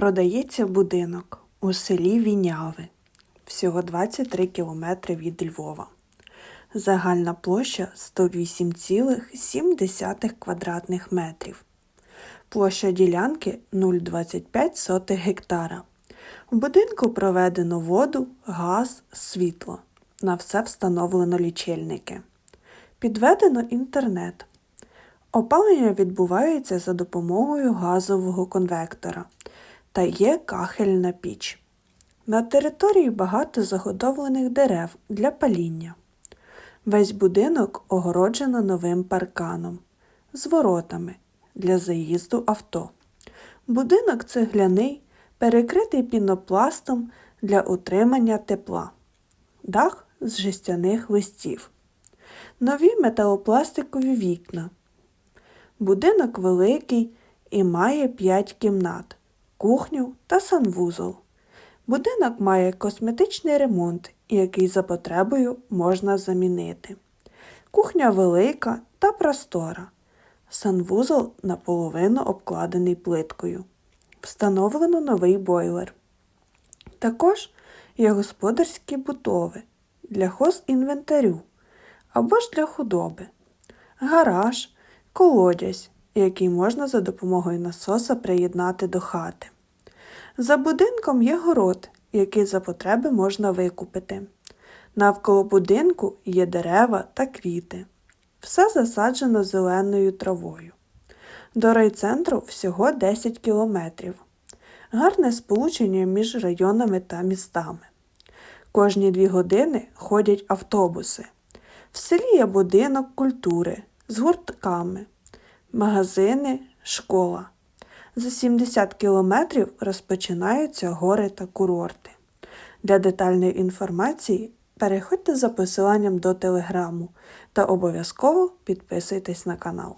Продається будинок у селі Віняви, всього 23 кілометри від Львова. Загальна площа 108,7 квадратних метрів. Площа ділянки 0,25 гектара. В будинку проведено воду, газ, світло. На все встановлено лічильники. Підведено інтернет. Опалення відбувається за допомогою газового конвектора та є кахельна піч. На території багато заготовлених дерев для паління. Весь будинок огороджено новим парканом з воротами для заїзду авто. Будинок цегляний, перекритий пінопластом для утримання тепла. Дах з жестяних листів. Нові металопластикові вікна. Будинок великий і має 5 кімнат, кухню та санвузол. Будинок має косметичний ремонт, який за потребою можна замінити. Кухня велика та простора. Санвузол наполовину обкладений плиткою. Встановлено новий бойлер. Також є господарські будови для хозінвентарю або ж для худоби, гараж, колодязь, який можна за допомогою насоса приєднати до хати. За будинком є город, який за потреби можна викупити. Навколо будинку є дерева та квіти. Все засаджено зеленою травою. До райцентру всього 10 кілометрів. Гарне сполучення між районами та містами. Кожні дві години ходять автобуси. В селі є будинок культури з гуртками, магазини, школа. За 70 кілометрів розпочинаються гори та курорти. Для детальної інформації переходьте за посиланням до телеграму та обов'язково підписуйтесь на канал.